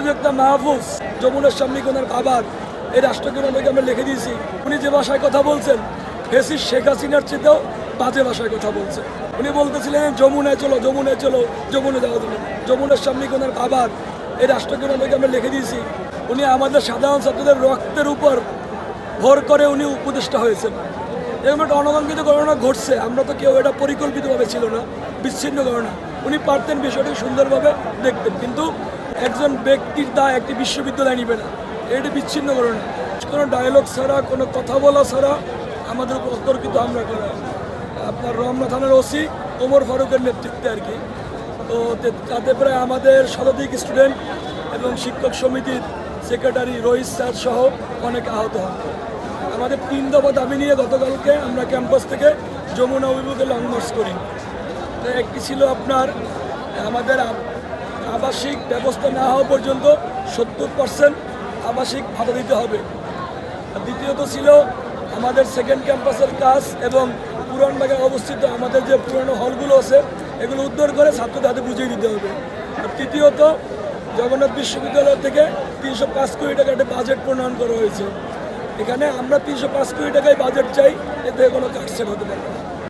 উপযুক্তা মাহফুজ, যমুনার সামনে ওনার বাবার, এই রাষ্ট্রকে আমরা লিখে দিয়েছি। উনি যে ভাষায় কথা বলছেন ফেসিস শেখ হাসিনার চেয়েতেও বাজে ভাষায় কথা বলছে। উনি বলতেছিলেন, যমুনায় চলো যমুনায় চলো, যমুনা যাওয়া যাবে যমুনার সামনে বাবার, এই রাষ্ট্রকে আমরা লিখে দিয়েছি। উনি আমাদের সাধারণ ছাত্রদের রক্তের উপর ভর করে উনি উপদেষ্টা হয়েছেন। এরকম একটা অনাকাঙ্ক্ষিত ঘটনা ঘটছে। আমরা তো কেউ এটা পরিকল্পিতভাবে ছিল না, বিচ্ছিন্ন ঘটনা। উনি পারতেন বিষয়টি সুন্দরভাবে দেখতেন কিন্তু একজন ব্যক্তির দায় একটি বিশ্ববিদ্যালয় নিবে না। এটি বিচ্ছিন্ন ঘটনা কোনো ডায়লগ ছাড়া, কোনো কথা বলা ছাড়া আমাদের উপর অতর্কিত হামলা করা। আপনার রমনা থানার ওসি ওমর ফারুকের নেতৃত্বে আর কি। তো তাতে প্রায় আমাদের শতাধিক স্টুডেন্ট এবং শিক্ষক সমিতির সেক্রেটারি রোহিত স্যার সহ অনেক আহত হন। আমাদের তিন দফা দাবি নিয়ে গতকালকে আমরা ক্যাম্পাস থেকে যমুনা অভিমুখে লং মার্চ করি। তো একটি ছিল আপনার, আমাদের আবাসিক ব্যবস্থা না হওয়া পর্যন্ত সত্তর পার্সেন্ট আবাসিক ভাতা দিতে হবে। দ্বিতীয়ত ছিল আমাদের সেকেন্ড ক্যাম্পাসের কাজ এবং পুরান বাগায় অবস্থিত আমাদের যে পুরনো হলগুলো আছে, এগুলো উদ্ধার করে ছাত্রদের হাতে বুঝিয়ে দিতে হবে। আর তৃতীয়ত, জগন্নাথ বিশ্ববিদ্যালয় থেকে তিনশো পাঁচ কোটি টাকা একটা বাজেট প্রণয়ন করা হয়েছে। এখানে আমরা তিনশো পাঁচ কোটি টাকায় বাজেট চাই, এতে কোনো কাটছেন হতে পারে।